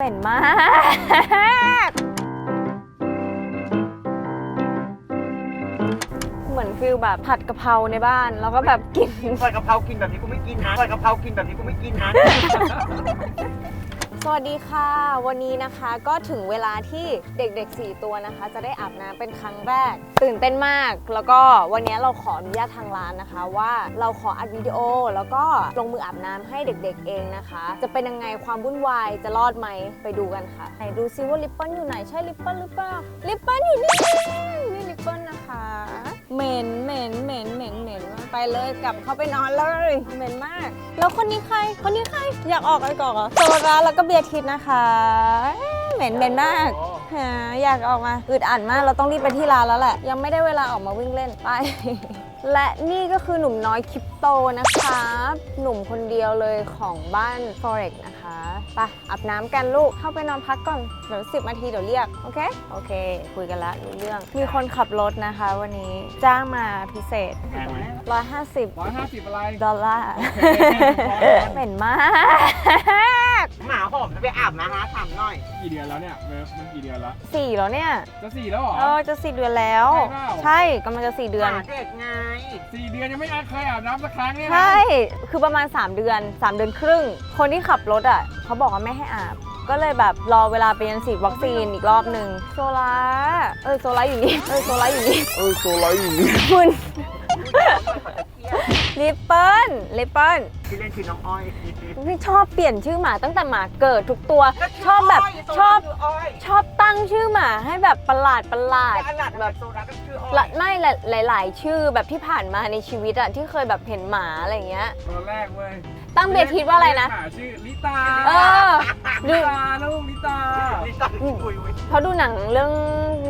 เป็นมากเหมือนฟิลแบบผัดกะเพราในบ้าน แล้วก็แบบกิน ใส่กะเพรากินแบบนี้กูไม่กินนะใส่กะเพรากินแบบนี้กูไม่กินนะ สวัสดีค่ะ วันนี้นะคะก็ถึงเวลาที่เด็กๆ 4 ตัวนะคะ จะได้อาบน้ำเป็นครั้งแรก ตื่นเต้นมาก แล้วก็วันนี้เราขออนุญาตทางร้านนะคะ ว่าเราขออัดวิดีโอแล้วก็ลงมืออาบน้ำให้เด็กๆเองนะคะ จะเป็นยังไงความวุ่นวายจะรอดไหมไปดูกันค่ะไหนดูซิว่าลิปเปิลอยู่ไหนใช่ลิปเปิลหรือเปล่าลิปเปิลอยู่นี่นี่ลิปเปิลนะคะเหม็นเหม็นเหม็นเหม็นเหม็นไปเลยกลับเข้าไปนอนเลยเหม็นมาก แล้วคนนี้ใคร คนนี้ใคร อยากออกอะไรก่อนเหรอโซดาแล้วก็เบียร์ทิพย์นะคะเอ๊ะเหม็นเหม็นมากหาอยากออกมาอึดอัดมากเราต้องรีบไปที่ร้านแล้วแหละ ยังไม่ได้เวลาออกมาวิ่งเล่นไป และนี่ก็คือหนุ่มน้อยคริปโตนะคะ หนุ่มคนเดียวเลยของบ้าน Forex นะคะไปอาบน้ำกันลูกเข้าไปนอนพักก่อนเดี๋ยวสิบนาทีเดี๋ยวเรียก โอเคโอเค คุยกันละรู้เรื่อง มีคนขับรถนะคะวันนี้จ้างมาพิเศษ แพงไหม150 ร้อยห้าสิบอะไร ดอลลาร์โอเคเหม็นมาก หมาหอมจะไปอาบน้ำนะถามหน่อย กี่เดือนแล้วเนี่ยเว็บมันกี่เดือนแล้วสี่แล้วเนี่ย จะสี่แล้วเหรอ เออจะสี่เดือนแล้ว ใช่เปล่า ใช่กำลังจะสี่เดือน หมาเด็กไงสี่เดือนยังไม่อาเคยอาบน้ำสักครั้งเนี่ยนะใช่ คือประมาณ 3 เดือน 3 เดือนครึ่ง คนที่ขับรถอะเขาบอกว่าไม่ให้อาบ ก็เลยแบบรอเวลาไปยันฉีดวัคซีนอีกรอบหนึ่งโซล่าเออโซล่าอยู่นี่ เออโซล่าอยู่นี่ เออโซไลท์อยู่นี่คุณ ลิปเปิลลิปเปิลที่เล่นคือน้องอ้อยพี่ชอบเปลี่ยนชื่อหมาตั้งแต่หมาเกิดทุกตัว ชอบแบบชอบคืออ้อยชอบตั้งชื่อหมาให้แบบประหลาดประหลาดแต่อันหลัดแบบโซดาก็คืออ้อละยไม่หลายๆชื่อแบบที่ผ่านมาในชีวิตอะที่เคยแบบเห็นหมาอะไรอย่างเงี้ยตัวแรกเว้ยตั้งเบทิดว่าอะไรนะหมาชื่อลิตาเออดูลิตาลูกลิตาลิซ่าคุยคุยเขาดูหนังเรื่อง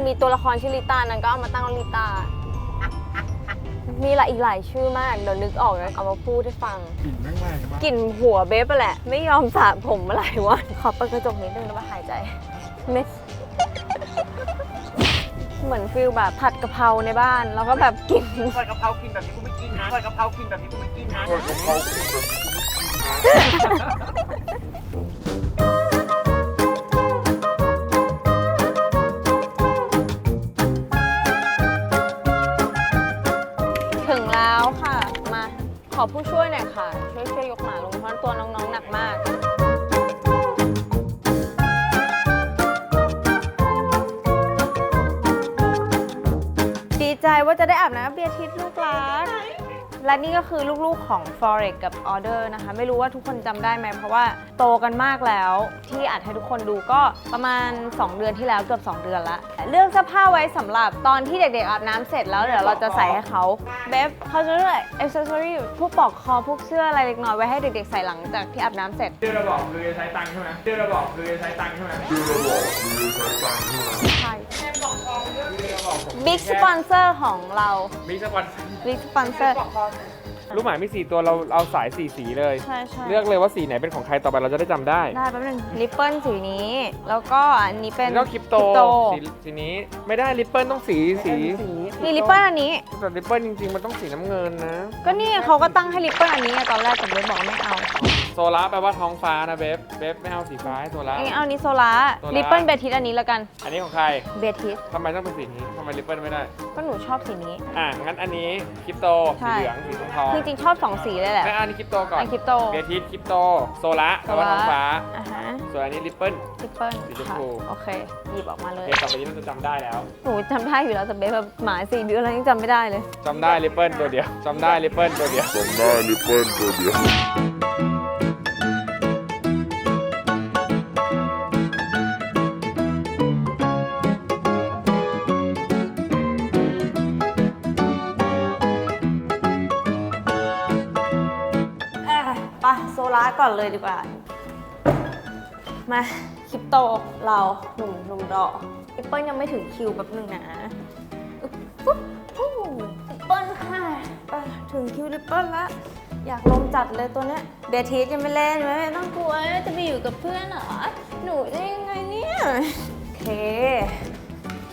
มีตัวละครชื่อลิตานั้นก็เอามาตั้งว่าลิตา มีหลายอีกหลายชื่อมากเดี๋ยวนึกออกนะเอามาพูดให้ฟัง กลิ่นแม่งแรงมากกลิ่นหัวเบฟไปแหละ ไม่ยอมสระผมมาหลายวันขอเปิดกระจกนิดนึงแล้วมาหายใจเม็ดเหมือนฟิลแบบผัดกะเพราในบ้าน แล้วก็แบบกินใส่กะเพรากินแบบนี้กูไม่กินนะใส่กะเพรากินแบบนี้กูไม่กินนะ เออกะเพรา ใจว่าจะได้อาบน้ำเบียร์ทิพย์ลูกรัก และนี่ก็คือลูกๆของ Forex กับ Order นะคะ ไม่รู้ว่าทุกคนจำได้ไหม เพราะว่าโตกันมากแล้ว ที่อัดให้ทุกคนดูก็ประมาณ 2 เดือนที่แล้วเกือบ 2 เดือนละ เรื่องเสื้อผ้าไว้สำหรับตอนที่เด็กๆอาบน้ำเสร็จแล้วเดี๋ยวเราจะใส่ให้เขาเบฟเขาจะเรียกอ c เซสซอรี่พวกปลอกคอพวกเสื้ออะไรเล็กน้อยไว้ให้เด็กๆใส่หลังจากที่อาบน้ำเสร็จชื่อระบอกคือจะใช้ตังค์ใช่ไหมชื่อระบอกคือจะใช้ตังค์ใช่ไหมคือเราบอกคือใช้ตังค์ใช่ไหมใช่ชื่อระ บอกผมบิ๊กสปอนเซอร์ของเราบิ๊กสปอนบิ๊กสปอนเซอร์ ลูกหมามีสี่ตัวเราเอาสายสี่สีเลย ใช่ใช่ เลือกเลยว่าสีไหนเป็นของใครต่อไปเราจะได้จำได้ ได้แป๊บนึงลิปเปิลสีนี้ แล้วก็อันนี้เป็นแล้วคริปโตสีสีนี้ไม่ได้ริปเปิลต้องสีสีนี่ลิปเปิลอันนี้ แต่ริปเปิลจริงๆมันต้องสีน้ำเงินนะ ก็นี่เขาก็ตั้งให้ลิปเปิลอันนี้ไงตอนแรกแต่เบฟบอกว่าไม่เอาโซล่าแปลว่าท้องฟ้านะเบฟเบฟไม่เอาสีฟ้าให้โซล่าเองเอาอันนี้โซล่าโซล่าลิปเปิลเบทิสอันนี้แล้วกัน อันนี้ของใครเบทิสทำไมต้องเป็นสีนี้ทำไมริปเปิลไม่ได้ ก็หนูชอบสีนี้ อะงั้นอันนี้คริปโตใช่ สีเหลืองสีทองจริงๆชอบสองสีเลยแหละ งั้นอันนี้คริปโตก่อนอันคริปโต เบทิสคริปโตโซล่าแปลว่าท้องฟ้า อ่าฮะส่วนอันนี้ริปเปิลลิปเปิลสีชมค่ะพู โอเคหยิบออกมาเลโอยเคต่อไปนี้เราจะจำได้แล้วหนูจำได้อยู่แล้วแต่เบฟแบบหมาสี่เดือนแล้วยังจำไม่ได้เลย จำได้ริปเปิลตัวเดียวจำได้ริปเปิลตัวเดียวจำไอนเลยดีกว่า มาคริปโตเราหนุ่มหนุ่มรอลิปเปิลยังไม่ถึงคิวแป๊บนึงนะปุ๊บปุ๊บลิปเปิลค่ะไปถึงคิวลิปเปิลละอยากลงจัดเลยตัวเนี้ยเบทีสยังไม่เล่นไม่ต้องกลัวจะไปอยู่กับเพื่อนเหรอ หนูจะยังไงเนี่ย โอเค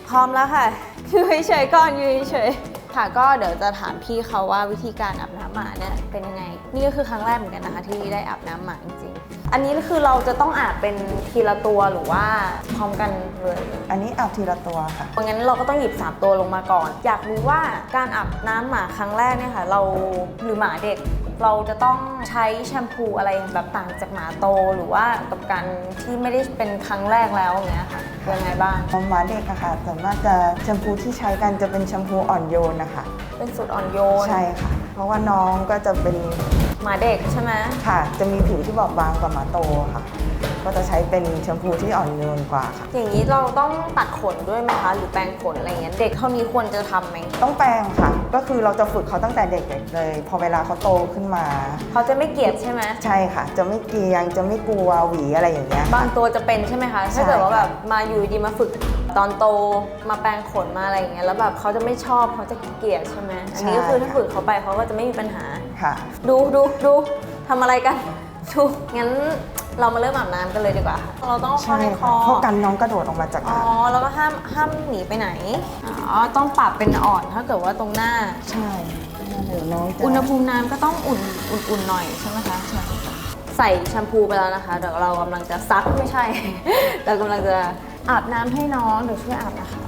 พร้อมแล้วค่ะอยู่เฉยๆก่อนอยู่เฉยๆ ค่ะก็เดี๋ยวจะถามพี่เขาว่าวิธีการอาบน้ำหมาเนี่ยเป็นยังไง นี่ก็คือครั้งแรกเหมือนกันนะคะ ที่ได้อาบน้ำหมาจริงๆอันนี้คือเราจะต้องอาบเป็นทีละตัวหรือว่าพร้อมกันเลยอันนี้อาบทีละตัวค่ะเพราะงั้นเราก็ต้องหยิบ 3 ตัวลงมาก่อน อยากรู้ว่าการอาบน้ำหมาครั้งแรกเนี่ยค่ะ เราหรือหมาเด็ก เราจะต้องใช้แชมพูอะไรแบบต่างจากหมาโตหรือว่ากับการที่ไม่ได้เป็นครั้งแรกแล้วอย่างเงี้ยค่ะยังไงบ้างหมาเด็กอะค่ะส่วนมากจะแชมพูที่ใช้กันจะเป็นแชมพูอ่อนโยนนะคะ เป็นสูตรอ่อนโยนใช่ค่ะ เพราะว่าน้องก็จะเป็นหมาเด็กใช่ไหมค่ะ จะมีผิวที่บอบบางกว่าหมาโตค่ะ ก็จะใช้เป็นแชมพูที่อ่อนโยนกว่าค่ะ อย่างนี้เราต้องตัดขนด้วยไหมคะหรือแปรงขนอะไรเงี้ยเด็กเท่านี้ควรจะทำไหมต้องแปรงค่ะ ก็คือเราจะฝึกเขาตั้งแต่เด็กๆเลย พอเวลาเขาโตขึ้นมา เขาจะไม่เกลียดใช่ไหมใช่ค่ะ จะไม่เกรียงจะไม่กลัวหวีอะไรอย่างเงี้ยบางตัวจะเป็นใช่ไหมคะถ้าเกิดว่าใช่แบค่ะบมาอยู่ดีมาฝึกตอนโตมาแปรงขนมาอะไรอย่างเงี้ยแล้วแบบเขาจะไม่ชอบเขาจะเกลียดใช่ไหมอันนี้ก็คือถ้าฝึกเขาไปเขาก็จะไม่มีปัญหาค่ะ ดูดูดูทำอะไรกันดูงั้น เรามาเริ่มอาบน้ำกันเลยดีกว่าเราต้องเอาเข้าใช่ในคค่ะอเพราะกันน้องกระโดดออกมาจากอ๋อน้ำแล้วก็ห้ามห้ามหนีไปไหนอ๋อต้องปรับเป็นอ่อนถ้าเกิดว่าตรงหน้า ใช่เดี๋ยวน้องจะอุณหภูมิน้ำก็ต้องอุ่นอุ่นๆหน่อยใช่ไหมคะใช่ใส่แชมพูไปแล้วนะคะเดี๋ยวเรากำลังจะซักไม่ใช่ เรากำลังจะอาบน้ำให้น้องเดี๋ยวช่วยอาบนะคะ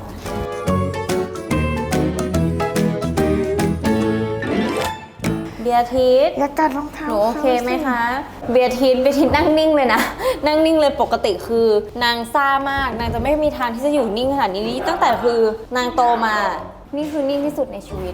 บียร์ทิสอยากกัดรองเท้าหนูโอเคไหมคะ เบียร์ทิสเบียร์ทิสนั่งนิ่งเลยนะ นั่งนิ่งเลยปกติคือนางซ่ามาก นางจะไม่มีทางที่จะอยู่นิ่งขนาดนี้ตั้งแต่คือนางโตมา นี่คือนิ่งที่สุดในชีวิต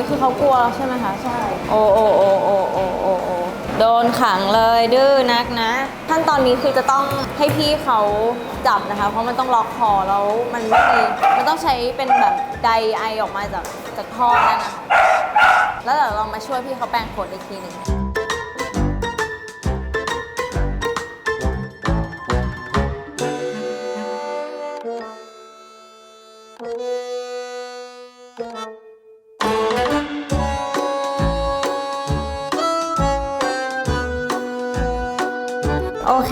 นี้คือเขากลัวใช่ไหมคะใช่โอโอโอโอโอโอโอโดนขังเลยดื้อนักนะ ขั้นตอนนี้คือจะต้องให้พี่เขาจับนะคะ เพราะมันต้องล็อกคอแล้วมันไม่มีมันต้องใช้เป็นแบบไดไอออกมาจากจากท่อนั่นนะคะแล้วเดี๋ยวเรามาช่วยพี่เขาแปรงขนอีกทีหนึ่ง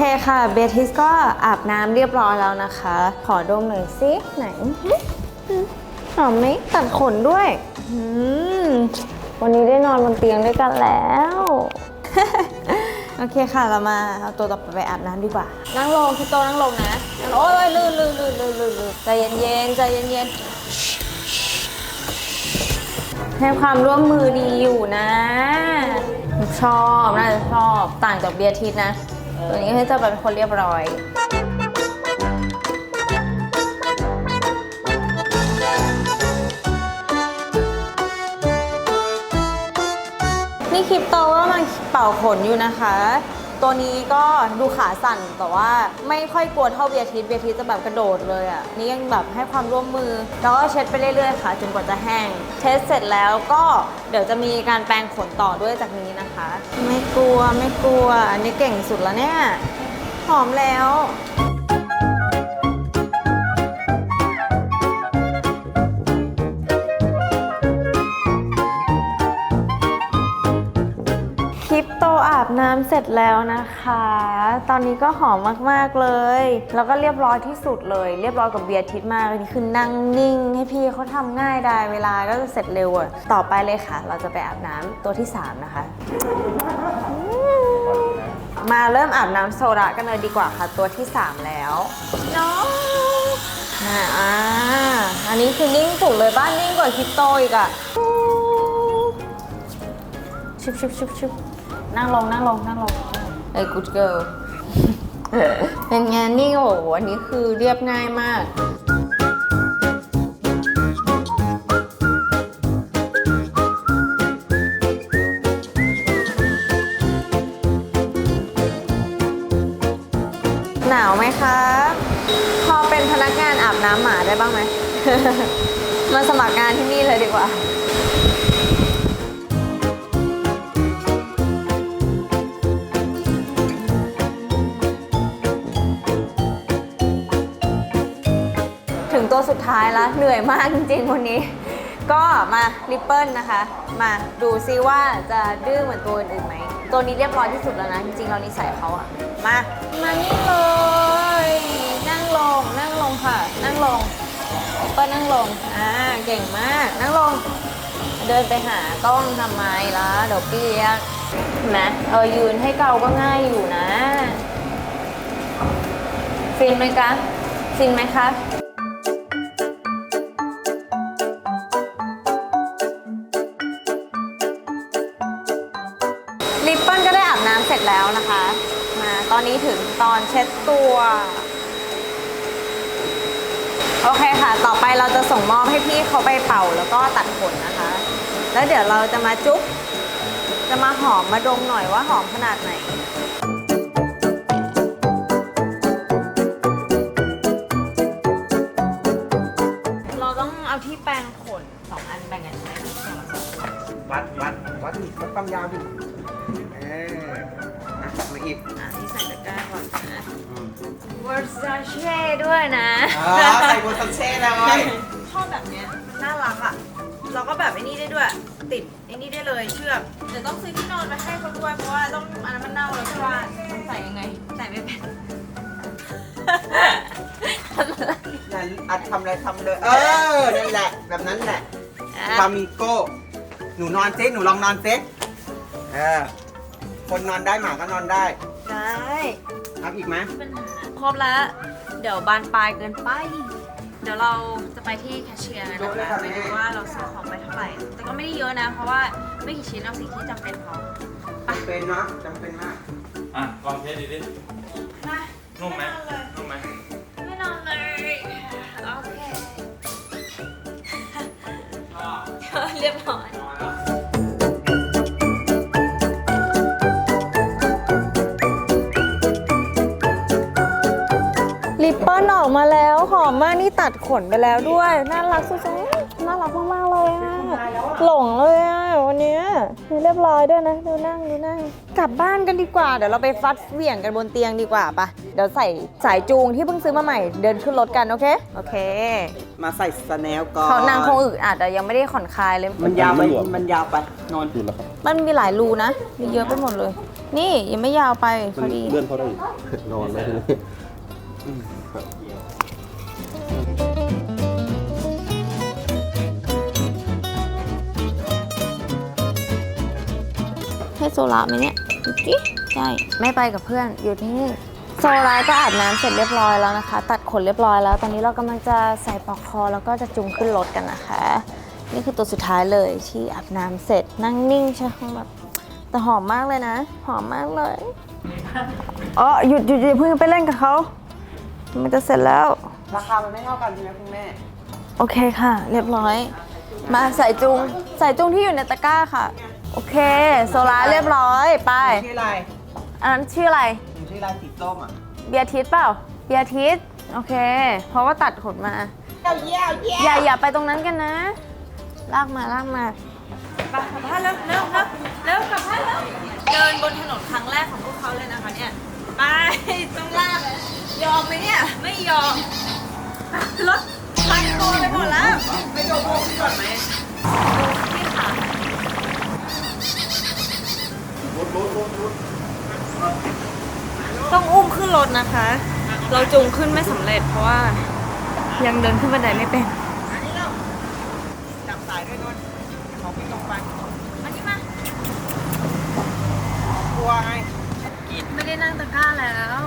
เคค่ะเบทิสก็อาบน้ำเรียบร้อยแล้วนะคะ ขอดมหน่อยสิไหนหอมไหมตัดขนด้วยวันนี้ได้นอนบนเตียงด้วยกันแล้วโอเคค่ะเรามาเอาตัวต่อไปไปอาบน้ำดีกว่า นั่งลงพี่โตนั่งลงนะโอ้ยลื่นลื่นลื่นลื่นลื่นใจเย็นเย็นใจเย็นเย็นให้ความร่วมมือดีอยู่นะ ชอบน่าจะชอบต่างจากเบียร์ทิสนะ ตัวนี้ก็จะเป็นคนเรียบร้อย นี่คลิปโตว่ามันเป่าขนอยู่นะคะ ตัวนี้ก็ดูขาสั่นแต่ว่าไม่ค่อยกลัวเท่าเบียทิสเบียทิสจะแบบกระโดดเลยอะนี่ยังแบบให้ความร่วมมือ แล้วก็เช็ดไปเรื่อยๆค่ะจนกว่าจะแห้งเช็ดเสร็จแล้วก็เดี๋ยวจะมีการแปรงขนต่อด้วยจากนี้นะคะ ไม่กลัวไม่กลัวอันนี้เก่งสุดแล้วเนี่ยหอมแล้ว น้ำเสร็จแล้วนะคะ ตอนนี้ก็หอมมากๆเลย แล้วก็เรียบร้อยที่สุดเลย เรียบร้อยกับเบียร์ทิศมากนี่คือนั่งนิ่ง ให้พี่เขาทำง่ายได้เวลาก็จะเสร็จเร็วอะต่อไปเลยค่ะ เราจะไปอาบน้ำตัวที่ 3 นะคะอืมมาเริ่มอาบน้ำโซดากันเลยดีกว่าค่ะ ตัวที่ 3 แล้วน้องอ่าอ่าอันนี้คือนิ่งสุดเลยบ้านนิ่งกว่าคลิปโตอีกอะชุบชุบชุบชุบ นั่งลงนั่งลงนั่งลงเอ้ย good girl เป็นไงนี่โอ้โหอันนี้คือเรียบง่ายมาก หนาวไหมคะพอเป็นพนักงานอาบน้ำหมาได้บ้างไหม มาสมัครงานที่นี่เลยดีกว่า ตัวสุดท้ายแล้วเหนื่อยมากจริงๆวันนี้ ก็มาริปเปิลนะคะ มาดูซิว่าจะดื้อเหมือนตัวอื่นๆไหม ตัวนี้เรียบร้อยที่สุดแล้วนะ จริงๆเรานิสัยเขาอะมา มานี่เลย นั่งลง นั่งลงค่ะ นั่งลงเปิลนั่งลง อ่า เก่งมาก นั่งลง เดินไปหากล้องทำไมล่ะเดี๋ยวเปียกนไหมเออยืนให้เกาก็ง่ายอยู่นะฟินไหมคะฟินไหมคะ แล้วนะคะมาตอนนี้ถึงตอนเช็ดตัว โอเคค่ะ ต่อไปเราจะส่งมอบให้พี่เขาไปเป่าแล้วก็ตัดขนนะคะ แล้วเดี๋ยวเราจะมาจุ๊บ จะมาหอมมาดมหน่อยว่าหอมขนาดไหนเราต้องเอาที่แปรงขนสองอันแบ่งกันใช้อะสองอันวัดวัดวัดอีกวัดความยาวดิ อะมาอีกอะนี่ใส่ตะกร้าก่อนนะ Versace ด้วยนะอ่าใส่บนซันเช่เลยชอบแบบเนี้ยน่ารักอะเราก็แบบไอ้นี่ได้ด้วย ติดไอ้นี่ได้เลยเชือกเดี๋ยวต้องซื้อที่นอนมาให้เขาด้วยเพราะว่าต้องอันนั้นมันเน่าแล้วใช่ป่ะต้องใส่ยังไงใส่ไม่เป็นทำอะไรนั่นอัดทำอะไรทำเลย เออนั่นแหละแบบนั้นแหละอะฟามิโก้หนูนอนเซ็หนูลองนอนเซ็เออ คนนอนได้หมาก็นอนได้ได้เอาอีกไหมปัญหาครบแล้ว เดี๋ยวบานปลายเกินไป เดี๋ยวเราจะไปที่แคชเชียร์กันนะคะไปดูว่าเราซื้อของไปเท่าไหร่ แต่ก็ไม่ได้เยอะนะ เพราะว่าไม่กี่ชิ้นเอาสิ่งที่จำเป็นพอจำเป็นเนาะจำเป็นมาก อะลองเทสดิดิมานุ่มไหมนุ่มไหมไม่นอนเลยโอเคเรียบร้อย ลิปเปิลออกมาแล้วหอมมากนี่ตัดขนไปแล้วด้วย น่ารักสุดๆน่ารักมากๆเลยอะหลงเลยอะวันนี้ยดูเรียบร้อยด้วยนะดูนั่งดูนั่งกลับบ้านกันดีกว่า เดี๋ยวเราไปฟัดเหวี่ยงกันบนเตียงดีกว่าปะเดี๋ยวใส่สายจูงที่เพิ่งซื้อมาใหม่ เดินขึ้นรถกันโอเคโอเคมาใส่สแนลก่อนเขานางคงอึดอัดแต่ยังไม่ได้ผ่อนคลายเลยมันยาวไปมันยาวไปนอนดูแล้วครับมันมีหลายรูนะมีเยอะไปหมดเลย นี่ยังไม่ยาวไปพอดีเลื่อนเขาได้นอนได้เลย ให้โซล่าไหมเนี่ยดูสิใช่ไม่ไปกับเพื่อนอยู่ที่นี่ โซล่าก็อาบน้ำเสร็จเรียบร้อยแล้วนะคะ ตัดขนเรียบร้อยแล้ว ตอนนี้เรากำลังจะใส่ปลอกคอแล้วก็จะจุงขึ้นรถกันนะคะ นี่คือตัวสุดท้ายเลยที่อาบน้ำเสร็จนั่งนิ่งใช่ไหมแบบแต่หอมมากเลยนะ หอมมากเลย อ๋อหยุดหยุดหยุดเพิ่งไปเล่นกับเขา มันจะเสร็จแล้ว ราคามันไม่เท่ากันใช่ไหมคุณแม่ โอเคค่ะ เรียบร้อย มาใส่จุง ใส่จุงที่อยู่ในตะกร้าค่ะ โอเค โซล่าเรียบร้อยไป ชื่ออะไรอันนั้นชื่ออะไร หนูชื่ออะไรสีส้มอะเบียร์ทิสเปล่า เบียร์ทิสโอเค เพราะว่าตัดขนมาเยี่ยวเยี่ยวเยี่ยวอย่าอย่าไปตรงนั้นกันนะ ลากมาลากมาไปกลับบ้านแล้วเร็วเร็วเร็วกลับบ้านแล้วเดินบนถนนครั้งแรกของพวกเขาเลยนะคะเนี่ย ไปต้องลากเลยยอมไหมเนี่ย ไม่ยอม รถพันตัวไปหมดแล้วไปดูพวกก่อนไหมนี่ค่ะต้องอุ้มขึ้นรถนะคะ เราจูงขึ้นไม่สำเร็จเพราะว่า ยังเดินขึ้นบันไดไม่เป็นอันนี้เราจับสายด้วยนุ่นเดี๋ยวเขาวิ่งลงไปอันนี้มา กลัวไง ได้นั่งตะกร้าแล้ว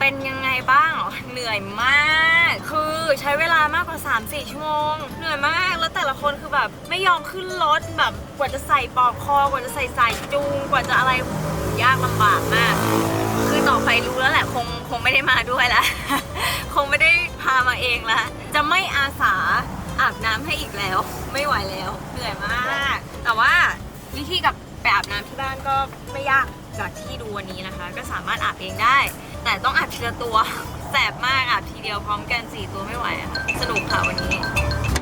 เป็นยังไงบ้างเหนื่อยมาก คือใช้เวลามากกว่า 3-4 ชั่วโมง เหนื่อยมาก แล้วแต่ละคนคือแบบไม่ยอมขึ้นรถแบบกว่าจะใส่ปลอกคอ กว่าจะใส่สายจูง กว่าจะอะไรยากลำบากมาก คือต่อไปรู้แล้วแหละคงคงไม่ได้มาด้วยละ คงไม่ได้พามาเองละ จะไม่อาสาอาบน้ำให้อีกแล้ว ไม่ไหวแล้ว เหนื่อยมาก แต่ว่าวิธีกับ ไปอาบน้ำที่บ้านก็ไม่ยากจากที่ดูวันนี้นะคะ ก็สามารถอาบเองได้ แต่ต้องอาบทีละตัว แสบมากอาบทีเดียวพร้อมกันสี่ตัวไม่ไหวอะค่ะสนุกค่ะวันนี้